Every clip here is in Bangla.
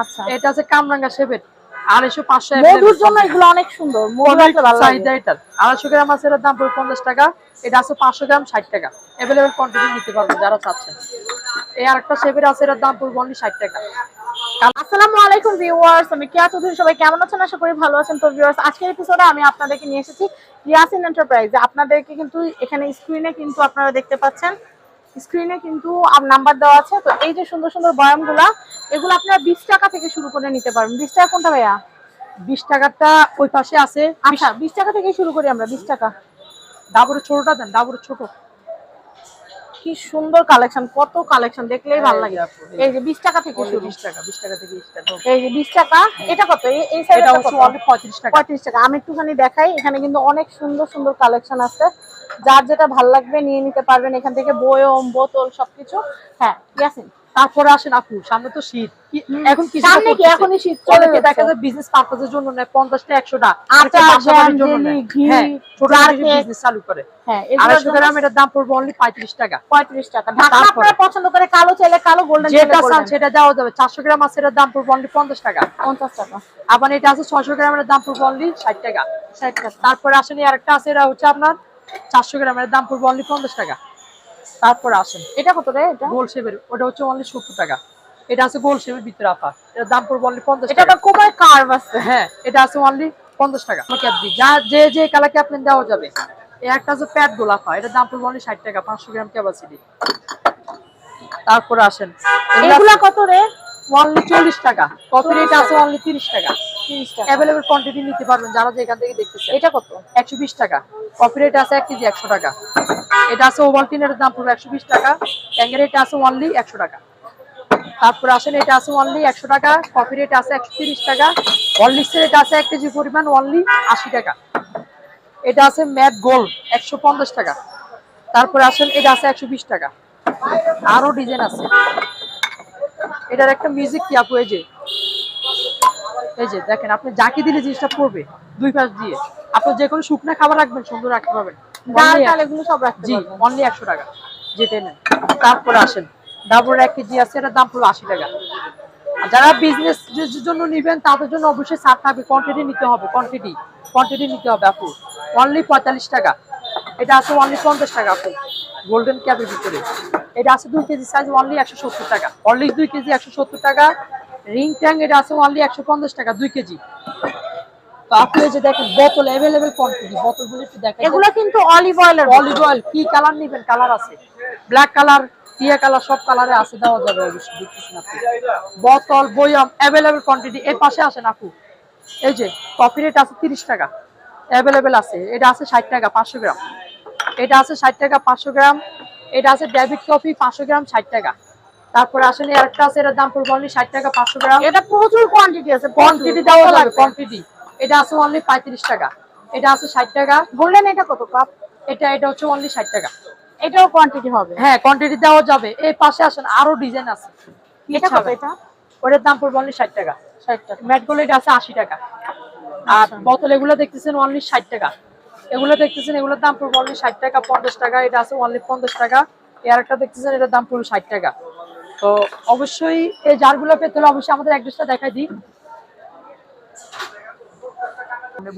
আচ্ছা। এটা আছে কামরাঙ্গা শেপের আড়াইশো পাঁচশো মধুর জন্য এগুলো অনেক সুন্দর চাহিদা এটার আড়াইশো গ্রাম আছে এটার দাম পড়বে পঞ্চাশ টাকা এটা আছে পাঁচশো গ্রাম ষাট টাকা। অ্যাভেলেবেল কোয়ান্টিটি নিতে পারবেন যারা চাচ্ছেন। এই আরেকটা শেপের আছে এটার দাম পড়বে অনলি ষাট টাকা। আসসালামু আলাইকুম ভিউয়ার্স আমি কেয়া চৌধুরী সবাই কেমন আছেন? আশা করি ভালো আছেন। তো ভিউয়ার্স আজকের এপিসোডে আমি আপনাদেরকে নিয়ে এসেছি এন্টারপ্রাইজ আপনাদেরকে কিন্তু এখানে স্ক্রিনে কিন্তু আপনারা দেখতে পাচ্ছেন। স্ক্রিনে কিন্তু নাম্বার দেওয়া আছে। তো এই যে সুন্দর সুন্দর বয়ামগুলা এগুলো আপনারা বিশ টাকা থেকে শুরু করে নিতে পারবেন। বিশ টাকা কোনটা ভাইয়া? বিশ টাকাটা ওই পাশে আছে। আচ্ছা বিশ টাকা থেকে শুরু করি আমরা বিশ টাকা। ডাবরের ছোটটা দেন ডাবরের ছোট। কি সুন্দর কালেকশন কত কালেকশন দেখলেই ভালো লাগে। এই যে বিশ টাকা থেকে শুরু। বিশ টাকা বিশ টাকা থেকে টাকা এই যে বিশ টাকা এটা কত? এই- এই সাইডে এটা হচ্ছে পঁয়ত্রিশ টাকা। পঁয়ত্রিশ টাকা। আমি একটুখানি দেখাই এখানে কিন্তু অনেক সুন্দর সুন্দর কালেকশন আছে। যার যেটা ভালো লাগবে নিয়ে নিতে পারবেন এখান থেকে বয়ম বোতল সবকিছু। হ্যাঁ ইয়াসিন। তারপরে আসেন আপু সামনে তো শীত। এখন কি সামনে কি এখনই শীত চলে দেখা যায় বিজনেস পারপাসের জন্য নেয় পঞ্চাশটা একশোটা। আটা, জ্যাম, জেলি, ঘি, ছোট jar বিজনেস চালু করে। হ্যাঁ জন্য গ্রাম এটার দাম পড়বে অনলি পঁয়ত্রিশ টাকা। পঁয়ত্রিশ টাকা। ঢাকা তারপরে? আপনারা পছন্দ করে কালো চাইলে কালো গোল্ডেন যেটা চান সেটা দেওয়া যাবে। চারশো গ্রাম আছে এটার দাম পড়বে অনলি পঞ্চাশ টাকা। পঞ্চাশ টাকা। আবার এটা আছে ছয়শো গ্রামের দাম পড়বে অনলি ষাট টাকা। ষাট টাকা। তারপরে আসেন আরেকটা আছে এটা হচ্ছে আপনার চারশো গ্রামের দাম পড়বে অনলি পঞ্চাশ টাকা। তারপরে আসেন। এটা কত রে এটা? গোল শেপের ওটা হচ্ছে অনলি সত্তর টাকা। এটা আছে গোল শেপের ভিতরে আপা এটার দাম পড়বে অনলি পঞ্চাশ এটা কোমর কার্ভ আছে। হ্যাঁ এটা আছে অনলি পঞ্চাশ টাকা। আমার ক্যাপ দিই। যা যে যে কালার ক্যাপ নেন দেওয়া যাবে। এই একটা আছে প্যাড গোলাপা এটা দাম পড়বে অনলি ষাট টাকা পাঁচশো গ্রাম ক্যাপাসিটি তারপরে আসেন। এগুলা কত রে? অনলি চল্লিশ টাকা। কপি রেট আছে অনলি তিরিশ টাকা। অ্যাভেলেবল কোয়ান্টিটি নিতে পারবেন যারা যে এখান থেকে এটা কত? একশো বিশ টাকা। কপি রেট আছে এক কেজি একশো টাকা। এটা আছে ওভালটিনের দাম একশো বিশ টাকা। ট্যাঙ্গের রেট আছে অনলি একশো টাকা। তারপর আসেন এটা আছে অনলি একশো টাকা। কপি রেট আছে একশো তিরিশ টাকা। হরলিক্সের রেট আছে এক কেজি পরিমাণ অনলি আশি টাকা। এটা আছে ম্যাট গোল্ড একশো পঞ্চাশ টাকা। তারপরে আসেন এটা আছে একশো বিশ টাকা। আরও ডিজাইন আছে। এটার একটা মিউজিক কি আপু এই যে? এই যে দেখেন আপনি যাকে দিলে জিনিসটা পড়বে দুই পাশ দিয়ে। আপনি যে কোনো শুকনা খাবার রাখবেন সুন্দর রাখতে পারবেন। ডাল Only এগুলো সব রাখতে জি অনলি একশো টাকা। নেন। তারপরে আসেন। ডাবর এক কেজি আছে এটার দাম পড়বে আশি টাকা। আর যারা বিজনেস জন্য নিবেন তাদের জন্য অবশ্যই থাকবে। কোয়ান্টিটি নিতে হবে কোয়ান্টিটি কোয়ান্টিটি নিতে হবে আপু। অনলি পঁয়তাল্লিশ টাকা। এটা আছে অনলি পঞ্চাশ টাকা আপু। গোল্ডেন ক্যাপের ভিতরে। এটা আছে দুই কেজি সাইজ অনলি একশো সত্তর টাকা। অনলি দুই কেজি একশো সত্তর টাকা। রিং ট্যাং এটা আছে অনলি একশো পঞ্চাশ টাকা দুই কেজি। তো আপনি যে দেখেন বোতল অ্যাভেলেবেল কোয়ান্টিটি বোতলগুলো একটু দেখেন এগুলো কিন্তু অলিভ অয়েলের অলিভ অয়েল কি কালার নিবেন? কালার আছে। ব্ল্যাক কালার টিয়া কালার সব কালারে আছে দেওয়া যাবে অবশ্যই দেখতেছেন আপনি। বোতল বয়াম অ্যাভেলেবেল কোয়ান্টিটি এর পাশে আসেন আপু। এই যে কফি রেট আছে তিরিশ টাকা। অ্যাভেলেবেল আছে এটা আছে ষাট টাকা পাঁচশো গ্রাম। এটা আছে ষাট টাকা পাঁচশো গ্রাম। এটা আছে ডেবিট কফি পাঁচশো গ্রাম ষাট টাকা। তারপরে এই আরেকটা আছে এটার দাম পড়বে অনলি ষাট টাকা পাঁচশো গ্রাম। এটা প্রচুর কোয়ান্টিটি আছে কোয়ান্টিটি দেওয়া যাবে কোয়ান্টিটি এটা আছে অনলি পঁয়ত্রিশ টাকা। এটা আছে ষাট টাকা। বললেন এটা কত কাপ এটা এটা হচ্ছে অনলি ষাট টাকা। এটাও কোয়ান্টিটি হবে? হ্যাঁ কোয়ান্টিটি দেওয়া যাবে। এই পাশে আসেন আরও ডিজাইন আছে। এটা ইচ্ছা কত এটা? ওটার দাম পড়বে অনলি ষাট টাকা। ষাট টাকা। ম্যাটগুলো এটা আছে আশি টাকা। আর আচ্ছা। বোতল এগুলো দেখতেছেন অনলি ষাট টাকা। এগুলো দেখতেছেন, এগুলোর দাম পড়বে অনলি ষাট টাকা, পঞ্চাশ টাকা, এটা আছে অনলি পঞ্চাশ টাকা। এর একটা দেখতেছেন, এটার দাম পড়বে ষাট টাকা। তো অবশ্যই এই জারগুলো পেতে হলে অবশ্যই আমাদের অ্যাড্রেসটা দেখাই দিই।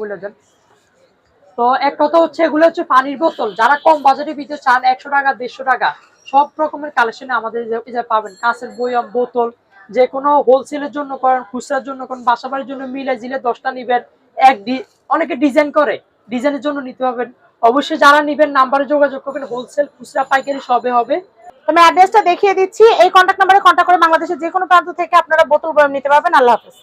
বলে দেন। তো এক কথা হচ্ছে, এগুলো হচ্ছে পানির বোতল। যারা কম বাজারের ভিতরে চান, একশো টাকা, দেড়শো টাকা, সব রকমের কালেকশনে আমাদের পাবেন। কাঁচের বইয়াম বোতল, যে কোনো হোলসেলের জন্য করেন, খুচরার জন্য করেন বাসা বাড়ির জন্য মিলে জিলে দশটা নিবেন, এক অনেকে ডিজাইন করে। ডিজাইনের জন্য নিতে পারবেন। অবশ্যই যারা নিবেন নাম্বারে যোগাযোগ করবেন হোলসেল খুচরা, পাইকারি সবে হবে। আমি অ্যাড্রেসটা দেখিয়ে দিচ্ছি। এই কন্ট্যাক্ট নাম্বারে কন্ট্যাক্ট করে বাংলাদেশের যে কোনো প্রান্ত থেকে আপনারা বোতল বয়ম নিতে পারবেন। আল্লাহ হাফেজ।